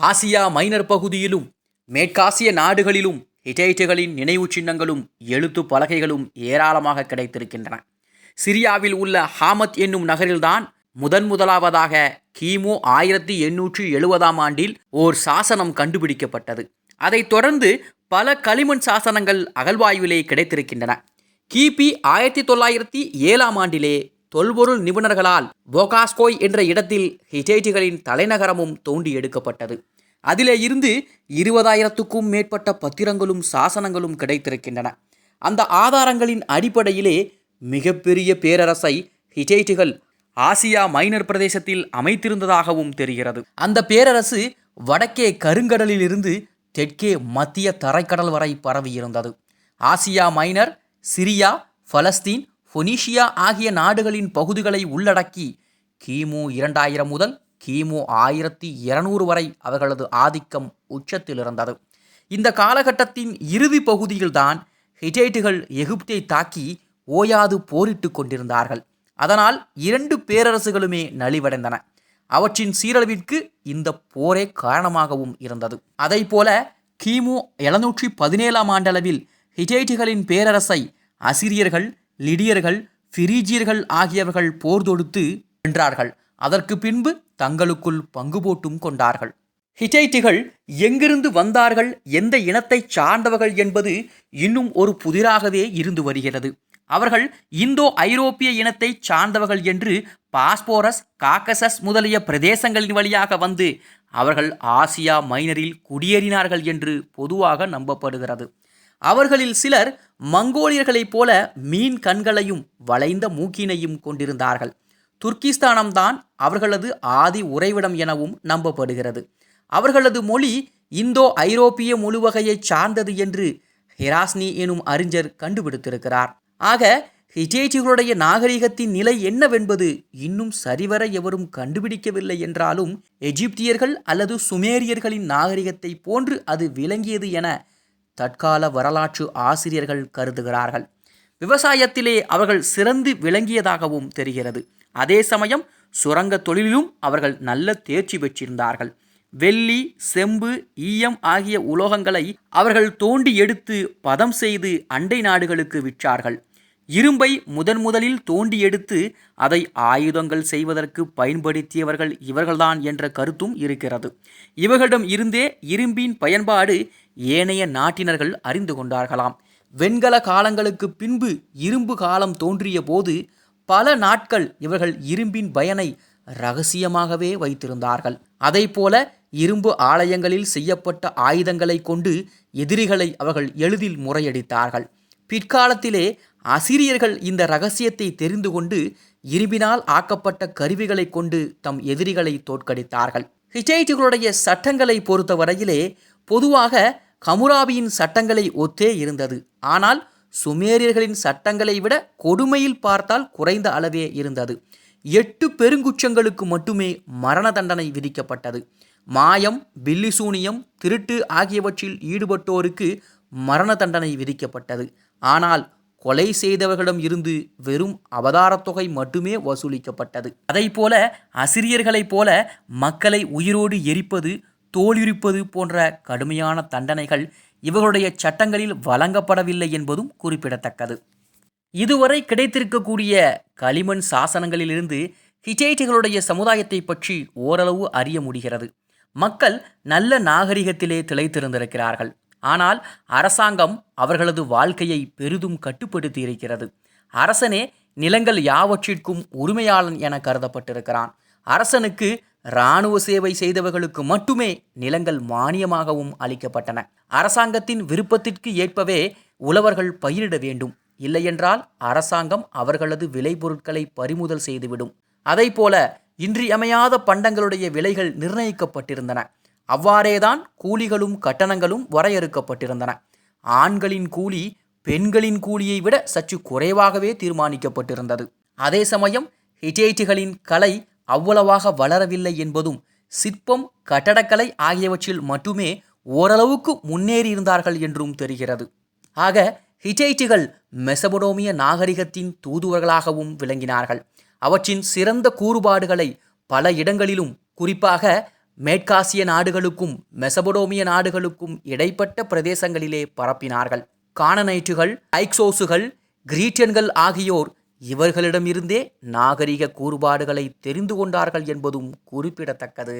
Asia minor பகுதியிலும் மேற்காசிய நாடுகளிலும் ஹிட்டைட்டுகளின் நினைவுச் சின்னங்களும் எழுத்து பலகைகளும் ஏராளமாக கிடைத்திருக்கின்றன. சிரியாவில் உள்ள ஹாமத் என்னும் நகரில்தான் முதன் முதலாவதாக கிமு ஆயிரத்தி எண்ணூற்றி எழுபதாம் ஆண்டில் ஓர் சாசனம் கண்டுபிடிக்கப்பட்டது. அதைத் தொடர்ந்து பல களிமண் சாசனங்கள் அகழ்வாய்விலே கிடைத்திருக்கின்றன. கிபி ஆயிரத்தி தொள்ளாயிரத்தி ஏழாம் ஆண்டிலே தொல்பொருள் நிபுணர்களால் போகாஸ்கோய் என்ற இடத்தில் ஹிட்டைட்டுகளின் தலைநகரமும் தோண்டி எடுக்கப்பட்டது அதிலே இருந்து இருபதாயிரத்துக்கும் மேற்பட்ட பத்திரங்களும் சாசனங்களும் கிடைத்திருக்கின்றன. அந்த ஆதாரங்களின் அடிப்படையிலே மிகப்பெரிய பேரரசை ஹிஜைட்டுகள் ஆசியா மைனர் பிரதேசத்தில் அமைத்திருந்ததாகவும் தெரிகிறது. அந்த பேரரசு வடக்கே கருங்கடலிலிருந்து தெற்கே மத்திய தரைக்கடல் வரை பரவியிருந்தது. Asia Minor Syria Palestine Phoenicia ஆகிய நாடுகளின் பகுதிகளை உள்ளடக்கி கிமு இரண்டாயிரம் முதல் கிமு ஆயிரத்தி இருநூறு வரை அவர்களது ஆதிக்கம் உச்சத்தில் இருந்தது இந்த காலகட்டத்தின் இறுதி பகுதியில்தான் ஹிட்டைட்டுகள் எகிப்தை தாக்கி ஓயாது போரிட்டு கொண்டிருந்தார்கள். அதனால் இரண்டு பேரரசுகளுமே நலிவடைந்தன. அவற்றின் சீரழிவிற்கு இந்த போரே காரணமாகவும் இருந்தது. அதைப்போல கிமு எழுநூற்றி பதினேழாம் ஆண்டளவில் ஹிட்டைட்டுகளின் பேரரசை அசிரியர்கள் லிடியர்கள் ஃபிரீஜியர்கள் ஆகியவர்கள் போர் தொடுத்து வென்றார்கள். அதற்கு பின்பு தங்களுக்குள் பங்கு போட்டும் கொண்டார்கள். ஹிட்டைட்டுகள் எங்கிருந்து வந்தார்கள் எந்த இனத்தை சார்ந்தவர்கள் என்பது இன்னும் ஒரு புதிராகவே இருந்து வருகிறது. அவர்கள் இந்தோ ஐரோப்பிய இனத்தை சார்ந்தவர்கள் என்று பாஸ்போரஸ் காக்கசஸ் முதலிய பிரதேசங்களின் வழியாக வந்து அவர்கள் ஆசியா மைனரில் குடியேறினார்கள் என்று பொதுவாக நம்பப்படுகிறது. அவர்களில் சிலர் மங்கோலியர்களைப் போல மீன் கண்களையும் வளைந்த மூக்கினையும் கொண்டிருந்தார்கள். துர்க்கிஸ்தானம்தான் அவர்களது ஆதி உறைவிடம் எனவும் நம்பப்படுகிறது. அவர்களது மொழி இந்தோ ஐரோப்பிய முழுவகையைச் சார்ந்தது என்று ஹெராஸ்னி எனும் அறிஞர் கண்டுபிடித்திருக்கிறார். ஆக ஹிட்டேட்டுகளுடைய நாகரிகத்தின் நிலை என்னவென்பது இன்னும் சரிவர எவரும் கண்டுபிடிக்கவில்லை என்றாலும் எஜிப்தியர்கள் அல்லது சுமேரியர்களின் நாகரிகத்தை போன்று அது விளங்கியது என தற்கால வரலாற்று ஆசிரியர்கள் கருதுகிறார்கள். விவசாயத்திலே அவர்கள் சிறந்து விளங்கியதாகவும் தெரிகிறது. அதே சமயம் சுரங்க தொழிலிலும் அவர்கள் நல்ல தேர்ச்சி பெற்றிருந்தார்கள். வெள்ளி செம்பு ஈயம் ஆகிய உலோகங்களை அவர்கள் தோண்டி எடுத்து பதம் செய்து அண்டை நாடுகளுக்கு விற்றார்கள். இரும்பை முதன் முதலில் தோண்டி எடுத்து அதை ஆயுதங்கள் செய்வதற்கு பயன்படுத்தியவர்கள் இவர்கள்தான் என்ற கருத்தும் இருக்கிறது. இவர்களிடம் இருந்தே இரும்பின் பயன்பாடு ஏனைய நாட்டினர்கள் அறிந்து கொண்டார்களாம். வெண்கல காலங்களுக்கு பின்பு இரும்பு காலம் தோன்றிய போது பல நாட்கள் இவர்கள் இரும்பின் பயனை ரகசியமாகவே வைத்திருந்தார்கள். அதைப்போல இரும்பு ஆலயங்களில் செய்யப்பட்ட ஆயுதங்களை கொண்டு எதிரிகளை அவர்கள் எளிதில் முறையடித்தார்கள். பிற்காலத்திலே அசிரியர்கள் இந்த ரகசியத்தை தெரிந்து கொண்டு இரும்பினால் ஆக்கப்பட்ட கருவிகளை கொண்டு தம் எதிரிகளை தோற்கடித்தார்கள். ஹிட்டைட்டுகளுடைய சட்டங்களை பொறுத்தவரையிலே பொதுவாக கமுராபியின் சட்டங்களை ஒத்தே இருந்தது. ஆனால் சுமேரியர்களின் சட்டங்களை விட கொடுமையில் பார்த்தால் குறைந்த அளவே இருந்தது. எட்டு பெருங்குற்றங்களுக்கு மட்டுமே மரண தண்டனை விதிக்கப்பட்டது. மாயம் பில்லிசூனியம் திருட்டு ஆகியவற்றில் ஈடுபட்டோருக்கு மரண தண்டனை விதிக்கப்பட்டது. ஆனால் கொலை செய்தவர்களிடம் இருந்து வெறும் அவதாரத் தொகை மட்டுமே வசூலிக்கப்பட்டது. அதைப்போல அசிரியர்களைப் போல மக்களை உயிரோடு எரிப்பது தோலுரிப்பது போன்ற கடுமையான தண்டனைகள் இவர்களுடைய சட்டங்களில் வழங்கப்படவில்லை என்பதும் குறிப்பிடத்தக்கது. இதுவரை கிடைத்திருக்கக்கூடிய களிமண் சாசனங்களிலிருந்து ஹிட்டைட்டுகளுடைய சமுதாயத்தை பற்றி ஓரளவு அறிய முடிகிறது. மக்கள் நல்ல நாகரிகத்திலே திளைத்திருந்திருக்கிறார்கள். ஆனால் அரசாங்கம் அவர்களது வாழ்க்கையை பெரிதும் கட்டுப்படுத்தி இருக்கிறது அரசனே நிலங்கள் யாவற்றிற்கும் உரிமையாளன் என கருதப்பட்டிருக்கிறான். அரசனுக்கு இராணுவ சேவை செய்தவர்களுக்கு மட்டுமே நிலங்கள் மானியமாகவும் அளிக்கப்பட்டன. அரசாங்கத்தின் விருப்பத்திற்கு ஏற்பவே உழவர்கள் பயிரிட வேண்டும். இல்லையென்றால் அரசாங்கம் அவர்களது விளைபொருட்களை பறிமுதல் செய்துவிடும். அதைப்போல இன்றியமையாத பண்டங்களுடைய விலைகள் நிர்ணயிக்கப்பட்டிருந்தன. அவ்வாறேதான் கூலிகளும் கட்டணங்களும் வரையறுக்கப்பட்டிருந்தன. ஆண்களின் கூலி பெண்களின் கூலியை விட சற்று குறைவாகவே தீர்மானிக்கப்பட்டிருந்தது. அதே சமயம் ஹிட்டேட்டுகளின் கலை அவ்வளவாக வளரவில்லை என்பதும் சிற்பம் கட்டடக்கலை ஆகியவற்றில் மட்டுமே ஓரளவுக்கு முன்னேறியிருந்தார்கள் என்றும் தெரிகிறது. ஆக ஹிட்டைட்டுகள் மெசபடோமிய நாகரிகத்தின் தூதுவர்களாகவும் விளங்கினார்கள். அவற்றின் சிறந்த கூறுபாடுகளை பல இடங்களிலும் குறிப்பாக மேற்காசிய நாடுகளுக்கும் மெசபடோமிய நாடுகளுக்கும் இடைப்பட்ட பிரதேசங்களிலே பரப்பினார்கள். கானனைட்டுகள் ஐக்சோசுகள் கிரீட்டியன்கள் ஆகியோர் இவர்களிடமிருந்தே நாகரிக கூறுபாடுகளை தெரிந்து கொண்டார்கள் என்பதும் குறிப்பிடத்தக்கது.